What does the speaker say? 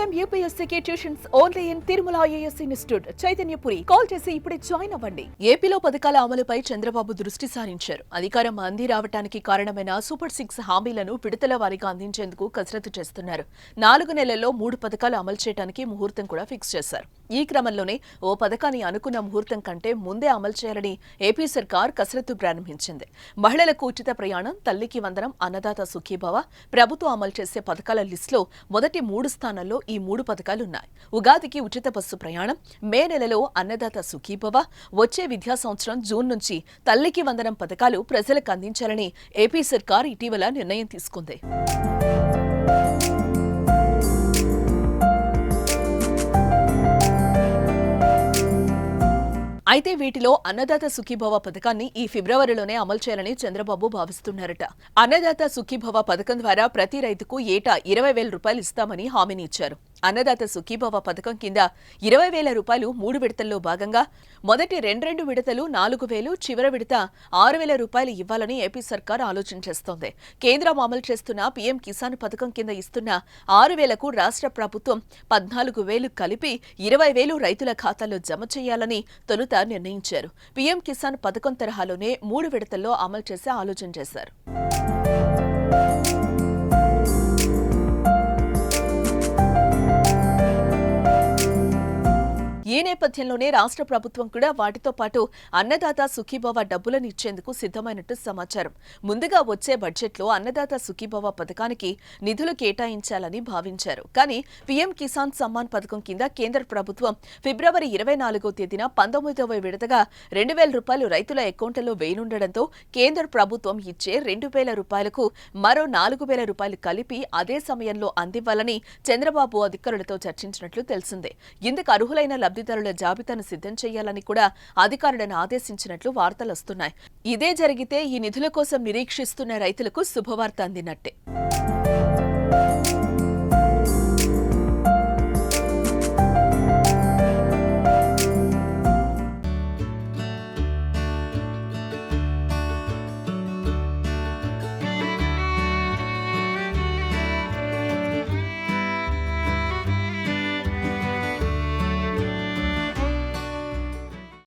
Time యూపీఎస్సీకి tuitions only in Tirumala IAS institute. Chaitanyapuri. Call చేసి ఇప్పుడే join అవ్వండి. ఏపీలో పథకాల అమలుపై చంద్రబాబు దృష్టి సారించారు. అధికారం అంది రావడానికి కారణమైన సూపర్ సిక్స్ హామీలను విడతల వారికి అందించేందుకు కసరత్తు చేస్తున్నారు. నాలుగు నెలల్లో మూడు పథకాలు అమలు చేయడానికి ముహూర్తం కూడా ఫిక్స్ చేశారు. ఈ క్రమంలోనే ఓ పథకాన్ని అనుకున్న ముహూర్తం కంటే ముందే అమలు చేయాలని ఏపీ సర్కార్ కసరత్తు ప్రారంభించింది. మహిళలకు ఉచిత ప్రయాణం తల్లికి వందనం అన్నదాత సుఖీభవ ప్రభుత్వం అమలు చేసే పథకాల లిస్టులో మొదటి మూడు స్థానాల్లో ఈ మూడు పథకాలున్నాయి. ఉగాదికి ఉచిత బస్సు ప్రయాణం మే నెలలో అన్నదాత సుఖీభవ వచ్చే విద్యా సంవత్సరం జూన్ నుంచి తల్లికి వందనం పథకాలు ప్రజలకు అందించాలని ఏపీ సర్కార్ ఇటీవల నిర్ణయం తీసుకుంది. అయితే వీటిలో అన్నదాత సుఖీభవ పథకాన్ని ఈ ఫిబ్రవరిలోనే అమలు చేయాలని చంద్రబాబు భావిస్తున్నారట. అన్నదాత సుఖీభవ పథకం ద్వారా ప్రతి రైతుకు ఏటా ఇరవై వేల రూపాయలు ఇస్తామని హామీని ఇచ్చారు. అన్నదాత సుఖీభవ పథకం కింద ఇరవై వేల రూపాయలు మూడు విడతల్లో భాగంగా మొదటి రెండు రెండు విడతలు నాలుగు వేలు చివరి విడత ఆరు వేల రూపాయలు ఇవ్వాలని ఏపీ సర్కార్ ఆలోచన చేస్తోంది. కేంద్రం అమలు చేస్తున్న పీఎం కిసాన్ పథకం కింద ఇస్తున్న ఆరు వేలకు రాష్ట్ర ప్రభుత్వం పద్నాలుగు వేలు కలిపి ఇరవై వేలు రైతుల ఖాతాలో జమ చేయాలని తొలుత నిర్ణయించారు. పీఎం కిసాన్ పథకం తరహాలోనే మూడు విడతల్లో అమలు చేసే ఆలోచన చేశారు. ఈ నేపథ్యంలోనే రాష్ట్ర ప్రభుత్వం కూడా వాటితో పాటు అన్నదాత సుఖీభవ డబ్బులను ఇచ్చేందుకు సిద్ధమైనట్టు సమాచారం. ముందుగా వచ్చే బడ్జెట్లో అన్నదాత సుఖీభవ పథకానికి నిధులు కేటాయించాలని భావించారు. కానీ పీఎం కిసాన్ సమ్మాన్ పథకం కింద కేంద్ర ప్రభుత్వం ఫిబ్రవరి ఇరవై నాలుగో తేదీన పంతొమ్మిదవ విడతగా రెండు వేల రూపాయలు రైతుల అకౌంట్లలో వేయనుండడంతో కేంద్ర ప్రభుత్వం ఇచ్చే రెండు వేల రూపాయలకు మరో నాలుగు వేల రూపాయలు కలిపి అదే సమయంలో అందివ్వాలని చంద్రబాబు అధికారులతో చర్చించినట్లు తెలిసిందే. ఇందుకు అర్హులైన లబ్ధి లబ్ధిదారుల జాబితాను సిద్ధం చేయాలని కూడా అధికారులను ఆదేశించినట్లు వార్తలొస్తున్నాయి ఇదే జరిగితే ఈ నిధుల కోసం నిరీక్షిస్తున్న రైతులకు శుభవార్త అందినట్టే.